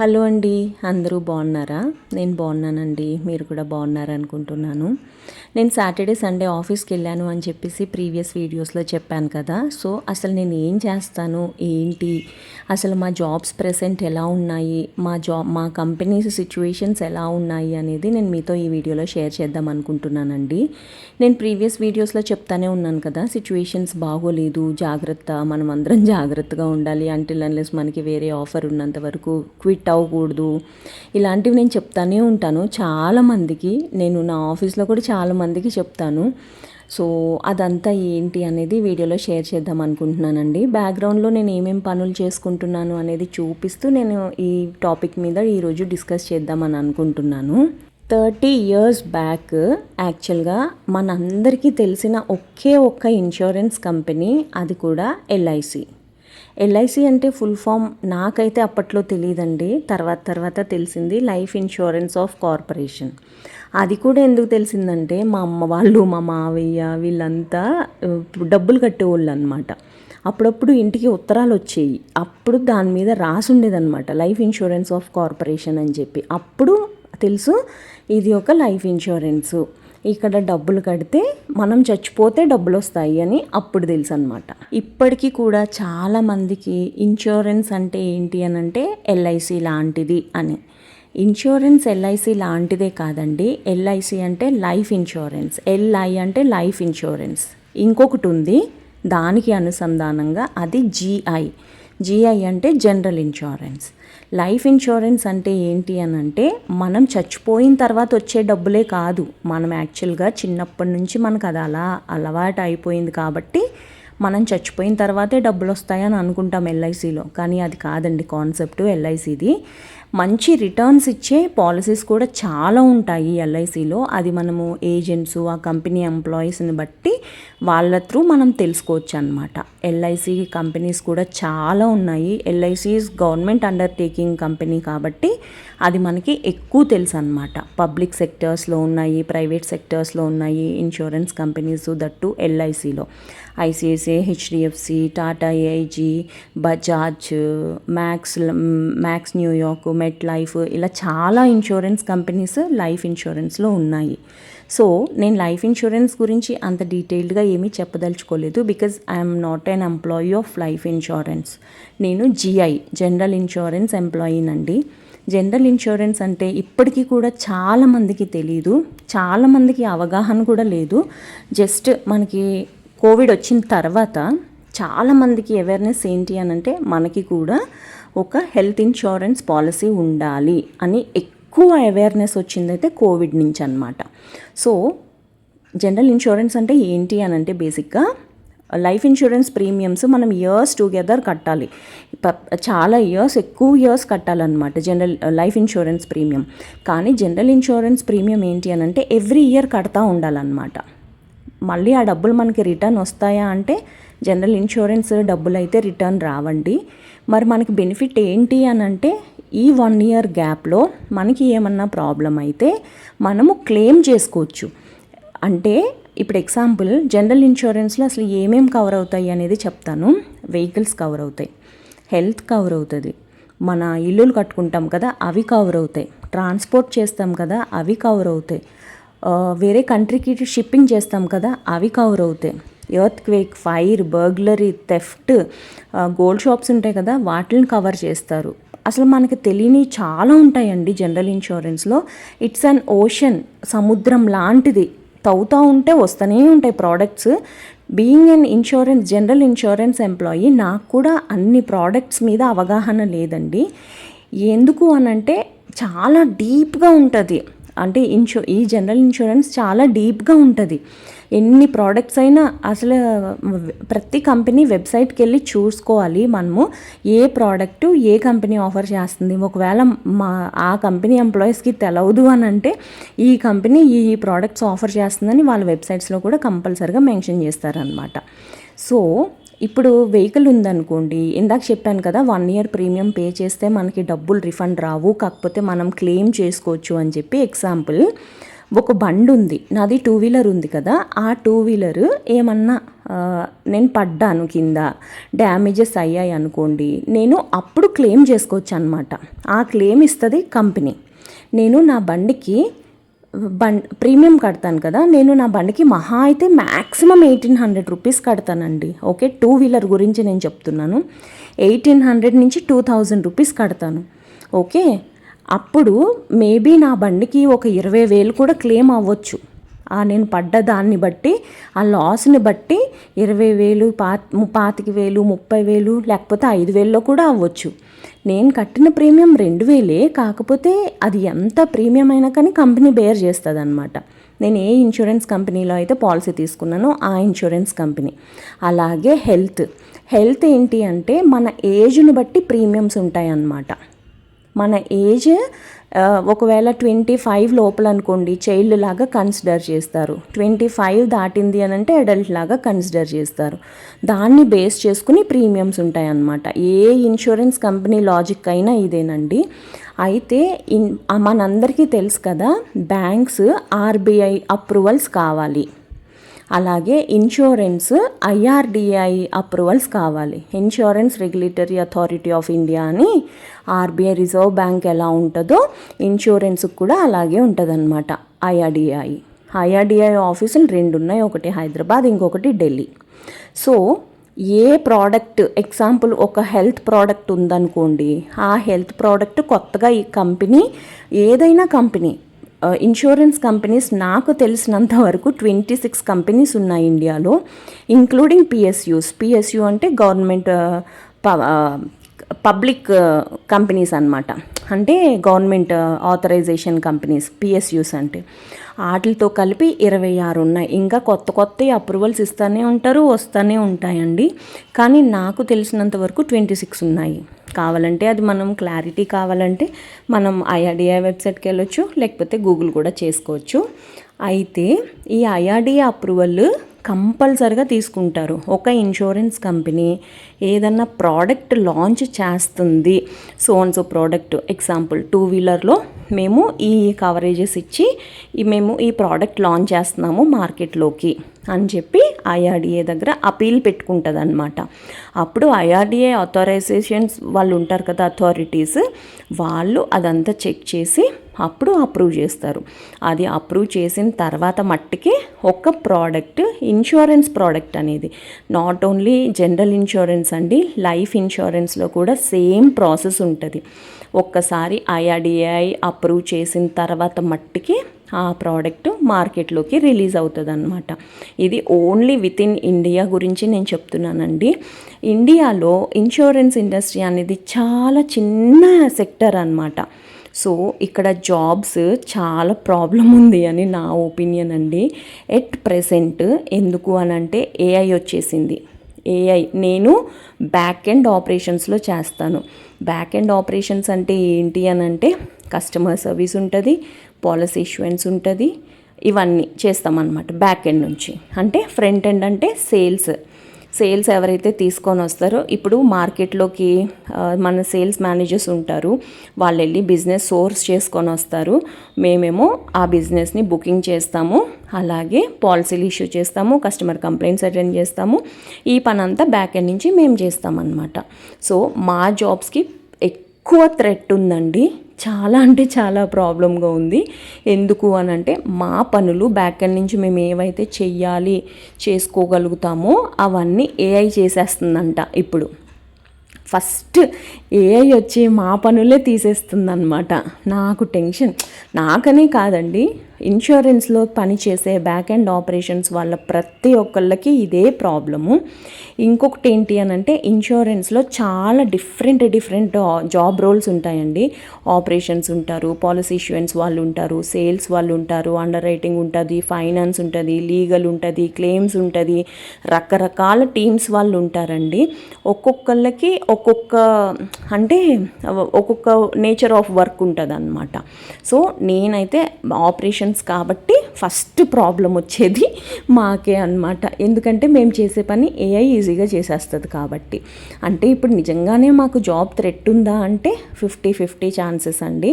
Hello అండి అందరూ బాగున్నారా? నేను బాగున్నానండి మీరు కూడా బాగున్నారు అనుకుంటున్నాను నేను సాటర్డే సండే ఆఫీస్కి వెళ్ళాను అని చెప్పేసి ప్రీవియస్ వీడియోస్లో చెప్పాను కదా. సో అసలు నేను ఏం చేస్తాను? ఏంటి? అసలు మా జాబ్స్ ప్రెసెంట్ ఎలా ఉన్నాయి? మా జాబ్ మా కంపెనీస్ సిచ్యువేషన్స్ ఎలా ఉన్నాయి అనేది నేను మీతో ఈ వీడియోలో షేర్ చేద్దాం అనుకుంటున్నానండి. నేను ప్రీవియస్ వీడియోస్లో చెప్తానే ఉన్నాను కదా సిచ్యువేషన్స్ బాగోలేదు జాగ్రత్త మనం అందరం జాగ్రత్తగా ఉండాలి అంటిల్ అన్లెస్ మనకి వేరే ఆఫర్ ఉన్నంత వరకు క్విట్ అవ్వకూడదు. ఇలాంటివి నేను చెప్తానే ఉంటాను. చాలామందికి నేను నా ఆఫీస్లో కూడా చాలా మందికి చెప్తాను. సో అదంతా ఏంటి అనేది వీడియోలో షేర్ చేద్దాం అనుకుంటున్నానండి. బ్యాక్గ్రౌండ్లో నేను ఏమేమి పనులు చేసుకుంటున్నాను అనేది చూపిస్తూ నేను ఈ టాపిక్ మీద ఈరోజు డిస్కస్ చేద్దామని అనుకుంటున్నాను. థర్టీ ఇయర్స్ బ్యాక్ యాక్చువల్గా మనందరికీ తెలిసిన ఒకే ఒక్క ఇన్సూరెన్స్ కంపెనీ అది కూడా ఎల్ఐసి. ఎల్ఐసి అంటే ఫుల్ ఫామ్ నాకైతే అప్పట్లో తెలియదండి తర్వాత తర్వాత తెలిసింది లైఫ్ ఇన్సూరెన్స్ ఆఫ్ కార్పొరేషన్. అది కూడా ఎందుకు తెలిసిందంటే మా అమ్మ వాళ్ళు మా మావయ్య వీళ్ళంతా డబ్బులు కట్టేవాళ్ళు అనమాట అప్పుడప్పుడు ఇంటికి ఉత్తరాలు వచ్చేవి అప్పుడు దాని మీద రాసుండేదనమాట లైఫ్ ఇన్సూరెన్స్ ఆఫ్ కార్పొరేషన్ అని చెప్పి. అప్పుడు తెలుసు ఇది ఒక లైఫ్ ఇన్సూరెన్సు ఇక్కడ డబ్బులు కడితే మనం చచ్చిపోతే డబ్బులు వస్తాయి అని అప్పుడు తెలుసు అనమాట ఇప్పటికీ కూడా చాలామందికి ఇన్సూరెన్స్ అంటే ఏంటి అని అంటే ఎల్ఐసి లాంటిది అని. ఇన్సూరెన్స్ ఎల్ఐసి లాంటిదే కాదండి. ఎల్ఐసి అంటే లైఫ్ ఇన్సూరెన్స్ ఎల్ఐ అంటే లైఫ్ ఇన్సూరెన్స్ ఇంకొకటి ఉంది. దానికి అనుసంధానంగా అది జీఐ జిఐ అంటే జనరల్ ఇన్సూరెన్స్ లైఫ్ ఇన్సూరెన్స్ అంటే ఏంటి అని అంటే మనం చచ్చిపోయిన తర్వాత వచ్చే డబ్బులే కాదు. మనం యాక్చువల్గా చిన్నప్పటి నుంచి మనకు అది అలా అలవాటు అయిపోయింది కాబట్టి మనం చచ్చిపోయిన తర్వాతే డబ్బులు వస్తాయని అనుకుంటాం ఎల్ఐసిలో కానీ అది కాదండి కాన్సెప్ట్ ఎల్ఐసిది మంచి రిటర్న్స్ ఇచ్చే పాలసీస్ కూడా చాలా ఉంటాయి ఎల్ఐసిలో అది మనము ఏజెంట్స్ ఆ కంపెనీ ఎంప్లాయీస్ని బట్టి వాళ్ళ త్రూ మనం తెలుసుకోవచ్చు అనమాట ఎల్ఐసి కంపెనీస్ కూడా చాలా ఉన్నాయి. ఎల్ఐసిస్ గవర్నమెంట్ అండర్టేకింగ్ కంపెనీ కాబట్టి అది మనకి ఎక్కువ తెలుసు అనమాట పబ్లిక్ సెక్టర్స్లో ఉన్నాయి ప్రైవేట్ సెక్టర్స్లో ఉన్నాయి insurance companies that ఎల్ఐసిలో ICICI HDFC Tata AIG Bajaj Max Max New York Met Life ఇలా చాలా ఇన్సూరెన్స్ కంపెనీస్ లైఫ్ ఇన్సూరెన్స్లో ఉన్నాయి. సో నేను లైఫ్ ఇన్సూరెన్స్ గురించి అంత డీటెయిల్డ్గా ఏమీ చెప్పదలుచుకోలేదు because I'm not an employee of life insurance నేను జిఐ జనరల్ ఇన్సూరెన్స్ ఎంప్లాయీనండి జనరల్ ఇన్సూరెన్స్ అంటే ఇప్పటికీ కూడా చాలామందికి తెలియదు చాలామందికి అవగాహన కూడా లేదు. జస్ట్ మనకి కోవిడ్ వచ్చిన తర్వాత చాలామందికి అవేర్నెస్ ఏంటి అని అంటే మనకి కూడా ఒక హెల్త్ ఇన్సూరెన్స్ పాలసీ ఉండాలి అని ఎక్కువ అవేర్నెస్ వచ్చిందైతే కోవిడ్ నుంచి అనమాట సో జనరల్ ఇన్సూరెన్స్ అంటే ఏంటి అని అంటే బేసిక్గా లైఫ్ ఇన్సూరెన్స్ ప్రీమియమ్స్ మనం ఇయర్స్ టుగెదర్ కట్టాలి. చాలా ఇయర్స్ ఎక్కువ ఇయర్స్ కట్టాలన్నమాట జనరల్ లైఫ్ ఇన్సూరెన్స్ ప్రీమియం. కానీ జనరల్ ఇన్సూరెన్స్ ప్రీమియం ఏంటి అని అంటే ఎవ్రీ ఇయర్ కడతా ఉండాలన్నమాట. మళ్ళీ ఆ డబ్బులు మనకి రిటర్న్ వస్తాయా అంటే జనరల్ ఇన్సూరెన్స్ డబ్బులు అయితే రిటర్న్ రావండి. మరి మనకి బెనిఫిట్ ఏంటి అని అంటే ఈ వన్ ఇయర్ గ్యాప్లో మనకి ఏమన్నా ప్రాబ్లం అయితే మనము క్లెయిమ్ చేసుకోవచ్చు. అంటే ఇప్పుడు ఎగ్జాంపుల్ జనరల్ ఇన్సూరెన్స్లో అసలు ఏమేమి కవర్ అవుతాయి అనేది చెప్తాను. వెహికల్స్ కవర్ అవుతాయి హెల్త్ కవర్ అవుతుంది మన ఇల్లులు కట్టుకుంటాం కదా అవి కవర్ అవుతాయి ట్రాన్స్పోర్ట్ చేస్తాం కదా అవి కవర్ అవుతాయి వేరే కంట్రీకి షిప్పింగ్ చేస్తాం కదా అవి కవర్ అవుతాయి. Earthquake fire burglary theft gold shops ఉంటాయి కదా వాటిని కవర్ చేస్తారు. అసలు మనకి తెలియని చాలా ఉంటాయండి జనరల్ ఇన్సూరెన్స్లో ఇట్స్ అన్ ఓషన్ సముద్రం లాంటిది. తవ్వుతూ ఉంటే వస్తూనే ఉంటాయి products. Being an insurance general insurance employee నాకు కూడా అన్ని ప్రోడక్ట్స్ మీద అవగాహన లేదండి. ఎందుకు అనంటే చాలా డీప్గా ఉంటుంది. అంటే ఇన్షూ ఈ జనరల్ ఇన్సూరెన్స్ చాలా డీప్గా ఉంటుంది. ఎన్ని ప్రోడక్ట్స్ అయినా అసలు ప్రతి కంపెనీ వెబ్సైట్కి వెళ్ళి చూసుకోవాలి మనము. ఏ ప్రోడక్ట్ ఏ కంపెనీ ఆఫర్ చేస్తుంది? ఒకవేళ మా ఆ కంపెనీ ఎంప్లాయీస్కి తెలవదు అని అంటే ఈ కంపెనీ ఈ ప్రోడక్ట్స్ ఆఫర్ చేస్తుందని వాళ్ళ వెబ్సైట్స్లో కూడా కంపల్సరిగా మెన్షన్ చేస్తారనమాట సో ఇప్పుడు వెహికల్ ఉందనుకోండి ఇందాక చెప్పాను కదా వన్ ఇయర్ ప్రీమియం పే చేస్తే మనకి డబ్బులు రిఫండ్ రావు కాకపోతే మనం క్లెయిమ్ చేసుకోవచ్చు అని చెప్పి ఎగ్జాంపుల్ ఒక బండి ఉంది. నాది టూ వీలర్ ఉంది కదా. ఆ టూ వీలర్ ఏమన్నా నేను పడ్డాను కింద. డ్యామేజెస్ అయ్యాయి అనుకోండి. నేను అప్పుడు క్లెయిమ్ చేసుకోవచ్చు అనమాట ఆ క్లెయిమ్ ఇస్తుంది కంపెనీ. నేను నా బండికి బం ప్రీమియం కడతాను కదా. నేను నా బండికి మహా అయితే మ్యాక్సిమం ఎయిటీన్ హండ్రెడ్ రూపీస్ కడతానండి. ఓకే టూ వీలర్ గురించి నేను చెప్తున్నాను. ఎయిటీన్ హండ్రెడ్ నుంచి టూ థౌజండ్ రూపీస్ కడతాను. ఓకే అప్పుడు మేబీ నా బండికి ఒక ఇరవై వేలు కూడా క్లెయిమ్ అవ్వచ్చు. నేను పడ్డ దాన్ని బట్టి ఆ లాస్ని బట్టి ఇరవై వేలు పా పాతిక వేలు ముప్పై వేలు లేకపోతే ఐదు వేల్లో కూడా అవ్వచ్చు. నేను కట్టిన ప్రీమియం రెండు వేలే కాకపోతే అది ఎంత ప్రీమియం అయినా కానీ కంపెనీ బేర్ చేస్తుంది అనమాట నేను ఏ ఇన్సూరెన్స్ కంపెనీలో అయితే పాలసీ తీసుకున్నానో ఆ ఇన్సూరెన్స్ కంపెనీ. అలాగే హెల్త్. హెల్త్ ఏంటి అంటే మన ఏజ్ని బట్టి ప్రీమియమ్స్ ఉంటాయి అన్నమాట మన ఏజ్ ఒకవేళ ట్వంటీ ఫైవ్ లోపల అనుకోండి చైల్డ్ లాగా కన్సిడర్ చేస్తారు. ట్వంటీ ఫైవ్ దాటింది అని అంటే అడల్ట్ లాగా కన్సిడర్ చేస్తారు. దాన్ని బేస్ చేసుకుని ప్రీమియమ్స్ ఉంటాయి అన్నమాట ఏ ఇన్సూరెన్స్ కంపెనీ లాజిక్ అయినా ఇదేనండి. అయితే ఇన్ మనందరికీ తెలుసు కదా బ్యాంక్స్ ఆర్బీఐ అప్రూవల్స్ కావాలి. అలాగే ఇన్సూరెన్స్ ఐఆర్డిఐ అప్రూవల్స్ కావాలి. Insurance regulatory authority of India అని ఆర్బీఐ రిజర్వ్ బ్యాంక్ ఎలా ఉంటుందో ఇన్సూరెన్స్కి కూడా అలాగే ఉంటుందన్నమాట. ఐఆర్డిఐ. ఐఆర్డిఐ ఆఫీసులు రెండు ఉన్నాయి. ఒకటి హైదరాబాద్ ఇంకొకటి ఢిల్లీ. సో ఏ ప్రోడక్ట్ ఎగ్జాంపుల్ ఒక హెల్త్ ప్రోడక్ట్ ఉందనుకోండి ఆ హెల్త్ ప్రోడక్ట్ కొత్తగా ఈ కంపెనీ ఏదైనా కంపెనీ Uh, ఇన్సూరెన్స్ కంపెనీస్ నాకు తెలిసినంత వరకు ట్వంటీ సిక్స్ కంపెనీస్ ఉన్నాయి ఇండియాలో ఇంక్లూడింగ్ పిఎస్యూస్ పిఎస్యూ అంటే గవర్నమెంట్ ప- పబ్లిక్ కంపెనీస్ అన్నమాట. అంటే గవర్నమెంట్ ఆథరైజేషన్ కంపెనీస్ పిఎస్యూస్ అంటే. వాటితో కలిపి ఇరవై ఆరు ఉన్నాయి. ఇంకా కొత్త కొత్త అప్రూవల్స్ ఇస్తూనే ఉంటారు వస్తూనే ఉంటాయండి. కానీ నాకు తెలిసినంత వరకు ట్వంటీ సిక్స్ ఉన్నాయి. కావాలంటే అది మనం క్లారిటీ కావాలంటే మనం ఐఆర్డిఐ వెబ్సైట్కి వెళ్ళొచ్చు లేకపోతే గూగుల్ కూడా చేసుకోవచ్చు. అయితే ఈ ఐఆర్డిఐ అప్రూవల్ కంపల్సరిగా తీసుకుంటారు. ఒక ఇన్సూరెన్స్ కంపెనీ ఏదన్నా ప్రోడక్ట్ లాంచ్ చేస్తుంది. So and so product example two వీలర్లో మేము ఈ కవరేజెస్ ఇచ్చి మేము ఈ ప్రోడక్ట్ లాంచ్ చేస్తున్నాము మార్కెట్లోకి అని చెప్పి ఐఆర్డిఏ దగ్గర అపీల్ పెట్టుకుంటుంది అనమాట అప్పుడు ఐఆర్డిఏ అథారైజేషన్స్ వాళ్ళు ఉంటారు కదా అథారిటీస్ వాళ్ళు అదంతా చెక్ చేసి అప్పుడు అప్రూవ్ చేస్తారు. అది అప్రూవ్ చేసిన తర్వాత మట్టికి ఒక ప్రోడక్ట్ ఇన్సూరెన్స్ ప్రోడక్ట్ అనేది. నాట్ ఓన్లీ జనరల్ ఇన్సూరెన్స్ అండి లైఫ్ ఇన్సూరెన్స్లో కూడా సేమ్ ప్రాసెస్ ఉంటుంది. ఒక్కసారి ఐఆర్డిఐ అప్రూవ్ చేసిన తర్వాత మట్టికి ఆ ప్రోడక్ట్ మార్కెట్లోకి రిలీజ్ అవుతుంది అనమాట ఇది ఓన్లీ విత్ ఇన్ ఇండియా గురించి నేను చెప్తున్నానండి. ఇండియాలో ఇన్సూరెన్స్ ఇండస్ట్రీ అనేది చాలా చిన్న సెక్టర్ అనమాట సో ఇక్కడ జాబ్స్ చాలా ప్రాబ్లం ఉంది అని నా ఒపీనియన్ అండి. ఎట్ ప్రెసెంట్ ఎందుకు అని అంటే ఏఐ వచ్చేసింది. ఏఐ నేను బ్యాక్ ఎండ్ ఆపరేషన్స్లో చేస్తాను. బ్యాక్ ఎండ్ ఆపరేషన్స్ అంటే ఏంటి అని అంటే కస్టమర్ సర్వీస్ ఉంటుంది పాలసీ ఇష్యూయన్స్ ఉంటుంది ఇవన్నీ చేస్తామన్నమాట బ్యాక్ ఎండ్ నుంచి. అంటే ఫ్రంట్ ఎండ్ అంటే సేల్స్ సేల్స్ ఎవరైతే తీసుకొని వస్తారో ఇప్పుడు మార్కెట్లోకి మన సేల్స్ మేనేజర్స్ ఉంటారు వాళ్ళు వెళ్ళి బిజినెస్ సోర్స్ చేసుకొని వస్తారు. మేమేమో ఆ బిజినెస్ని బుకింగ్ చేస్తాము అలాగే పాలసీలు ఇష్యూ చేస్తాము కస్టమర్ కంప్లైంట్స్ అటెండ్ చేస్తాము. ఈ పని అంతా బ్యాక్ ఎండ్ నుంచి మేము చేస్తామన్నమాట. సో మా జాబ్స్కి ఎక్కువ థ్రెట్ ఉందండి. చాలా అంటే చాలా ప్రాబ్లంగా ఉంది. ఎందుకు అని అంటే మా పనులు బ్యాక్ ఎండ్ నుంచి మేము ఏవైతే చెయ్యాలి చేసుకోగలుగుతామో అవన్నీ ఏఐ చేసేస్తుందంట ఇప్పుడు. ఫస్ట్ ఏఐ వచ్చి మా పనులే తీసేస్తుందన్నమాట. నాకు టెన్షన్. నాకనే కాదండి. ఇన్సూరెన్స్లో పనిచేసే బ్యాక్ అండ్ ఆపరేషన్స్ వాళ్ళ ప్రతి ఒక్కళ్ళకి ఇదే ప్రాబ్లము ఇంకొకటి ఏంటి అని అంటే ఇన్సూరెన్స్లో చాలా డిఫరెంట్ డిఫరెంట్ జాబ్ రోల్స్ ఉంటాయండి. ఆపరేషన్స్ ఉంటారు పాలసీ ఇష్యూయన్స్ వాళ్ళు ఉంటారు సేల్స్ వాళ్ళు ఉంటారు అండర్ రైటింగ్ ఉంటుంది ఫైనాన్స్ ఉంటుంది లీగల్ ఉంటుంది క్లెయిమ్స్ ఉంటుంది. రకరకాల టీమ్స్ వాళ్ళు ఉంటారండి. ఒక్కొక్కళ్ళకి ఒక్కొక్క అంటే ఒక్కొక్క నేచర్ ఆఫ్ వర్క్ ఉంటుంది అనమాట సో నేనైతే ఆపరేషన్ పేషెంట్స్ కాబట్టి ఫస్ట్ ప్రాబ్లం వచ్చేది మాకే అన్నమాట. ఎందుకంటే మేము చేసే పని ఏఐ ఈజీగా చేసేస్తుంది కాబట్టి. అంటే ఇప్పుడు నిజంగానే మాకు జాబ్ థ్రెట్ ఉందా అంటే ఫిఫ్టీ ఫిఫ్టీ ఛాన్సెస్ అండి.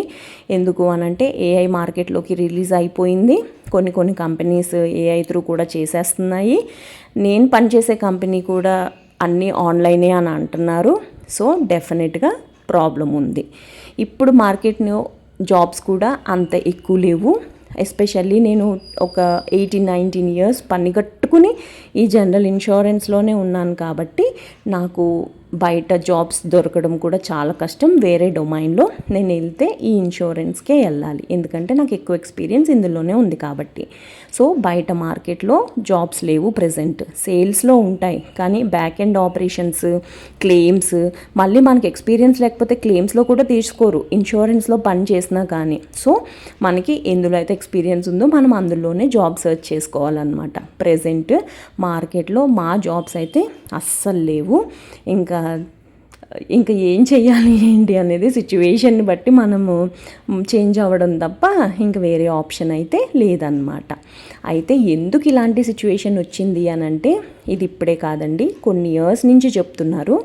ఎందుకు అనంటే ఏఐ మార్కెట్లోకి రిలీజ్ అయిపోయింది. కొన్ని కొన్ని కంపెనీస్ ఏఐ త్రూ కూడా చేసేస్తున్నాయి. నేను పనిచేసే కంపెనీ కూడా అన్నీ ఆన్లైనే అని అంటున్నారు. సో డెఫినెట్గా ప్రాబ్లం ఉంది. ఇప్పుడు మార్కెట్లో జాబ్స్ కూడా అంత ఎక్కువ లేవు. ఎస్పెషల్లీ నేను ఒక ఎయిటీన్ నైన్టీన్ ఇయర్స్ పని కట్టుకుని ఈ జనరల్ ఇన్సూరెన్స్లోనే ఉన్నాను కాబట్టి నాకు బయట జాబ్స్ దొరకడం కూడా చాలా కష్టం. వేరే డొమైన్లో నేను వెళ్తే ఈ ఇన్సూరెన్స్కే వెళ్ళాలి. ఎందుకంటే నాకు ఎక్కువ ఎక్స్పీరియన్స్ ఇందులోనే ఉంది కాబట్టి. సో బయట మార్కెట్లో జాబ్స్ లేవు ప్రజెంట్. సేల్స్లో ఉంటాయి. కానీ బ్యాక్ ఎండ్ ఆపరేషన్స్ క్లెయిమ్స్ మళ్ళీ మనకి ఎక్స్పీరియన్స్ లేకపోతే క్లెయిమ్స్లో కూడా తీసుకోరు. ఇన్సూరెన్స్లో పని చేసినా కానీ. సో మనకి ఎందులో అయితే ఎక్స్పీరియన్స్ ఉందో మనం అందులోనే జాబ్ సెర్చ్ చేసుకోవాలన్నమాట. ప్రజెంట్ మార్కెట్లో మా జాబ్స్ అయితే అస్సలు లేవు. ఇంకా ఇంకా ఏం చేయాలి ఏంటి అనేది సిచ్యువేషన్ని బట్టి మనము చేంజ్ అవ్వడం తప్ప ఇంకా వేరే ఆప్షన్ అయితే లేదన్నమాట. అయితే ఎందుకు ఇలాంటి సిచ్యువేషన్ వచ్చింది అని అంటే ఇది ఇప్పుడే కాదండి. కొన్ని ఇయర్స్ నుంచి చెప్తున్నారు.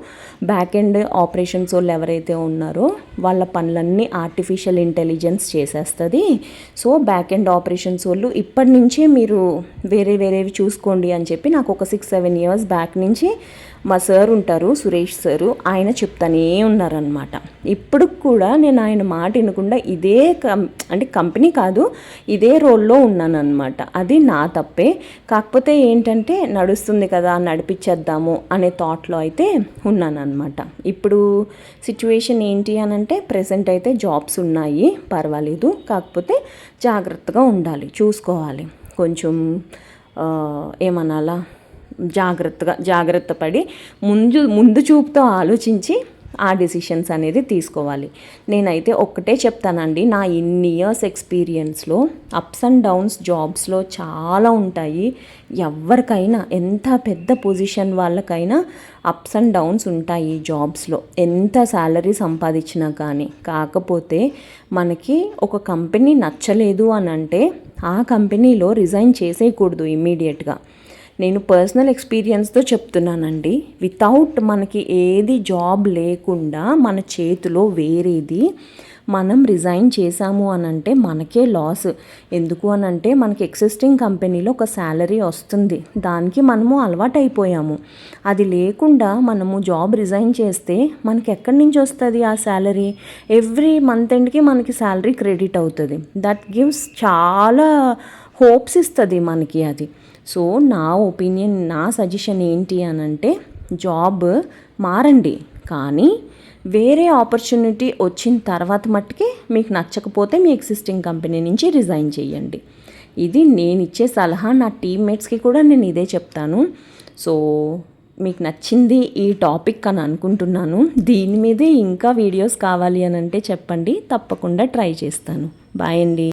బ్యాక్ ఎండ్ ఆపరేషన్స్ వాళ్ళు ఎవరైతే ఉన్నారో వాళ్ళ పనులన్నీ ఆర్టిఫిషియల్ ఇంటెలిజెన్స్ చేసేస్తుంది. సో బ్యాక్ ఎండ్ ఆపరేషన్స్ వాళ్ళు ఇప్పటి నుంచే మీరు వేరే వేరేవి చూసుకోండి అని చెప్పి నాకు ఒక సిక్స్ సెవెన్ ఇయర్స్ బ్యాక్ నుంచి మా సార్ ఉంటారు సురేష్ సారు ఆయన చెప్తానే ఉన్నారనమాట ఇప్పుడు కూడా నేను ఆయన మాట వినకుండా ఇదే కం అంటే కంపెనీ కాదు ఇదే రోల్లో ఉన్నాను అది నా తప్పే. కాకపోతే ఏంటంటే నడుస్తుంది కదా నడిపించేద్దాము అనే థాట్లో అయితే ఉన్నానన్నమాట. ఇప్పుడు సిచ్యువేషన్ ఏంటి అని అంటే ప్రజెంట్ అయితే జాబ్స్ ఉన్నాయి పర్వాలేదు. కాకపోతే జాగ్రత్తగా ఉండాలి చూసుకోవాలి. కొంచెం ఏమనాలా? జాగ్రత్తగా జాగ్రత్త పడి ముందు ముందు చూపుతో ఆలోచించి ఆ డెసిషన్స్ అనేది తీసుకోవాలి. నేనైతే ఒక్కటే చెప్తానండి నా ఇన్ని ఇయర్స్ ఎక్స్పీరియన్స్లో అప్స్ అండ్ డౌన్స్ జాబ్స్లో చాలా ఉంటాయి. ఎవరికైనా ఎంత పెద్ద పొజిషన్ వాళ్ళకైనా అప్స్ అండ్ డౌన్స్ ఉంటాయి జాబ్స్లో ఎంత శాలరీ సంపాదించినా కానీ. కాకపోతే మనకి ఒక కంపెనీ నచ్చలేదు అని అంటే ఆ కంపెనీలో రిజైన్ చేసేయకూడదు ఇమ్మీడియట్గా నేను పర్సనల్ ఎక్స్పీరియన్స్తో చెప్తున్నానండి. వితౌట్ మనకి ఏది జాబ్ లేకుండా మన చేతిలో వేరేది మనం రిజైన్ చేశాము అని అంటే మనకే లాస్ ఎందుకు అని అంటే మనకి ఎగ్జిస్టింగ్ కంపెనీలో ఒక శాలరీ వస్తుంది. దానికి మనము అలవాటైపోయాము. అది లేకుండా మనము జాబ్ రిజైన్ చేస్తే మనకి ఎక్కడి నుంచి వస్తుంది ఆ శాలరీ ఎవ్రీ మంత్ ఎండ్కి మనకి శాలరీ క్రెడిట్ అవుతుంది. దట్ గివ్స్ చాలా హోప్స్ ఇస్తుంది మనకి అది. సో నా ఒపీనియన్ నా సజెషన్ ఏంటి అని అంటే జాబ్ మారండి. కానీ వేరే ఆపర్చునిటీ వచ్చిన తర్వాత మట్టుకే మీకు నచ్చకపోతే మీ ఎగ్జిస్టింగ్ కంపెనీ నుంచి రిజైన్ చేయండి. ఇది నేను ఇచ్చే సలహా నా టీమ్మేట్స్కి కూడా నేను ఇదే చెప్తాను. సో మీకు నచ్చింది ఈ టాపిక్ అని అనుకుంటున్నాను. దీని మీదే ఇంకా వీడియోస్ కావాలి అని అంటే చెప్పండి తప్పకుండా ట్రై చేస్తాను. బాయ్ అండి.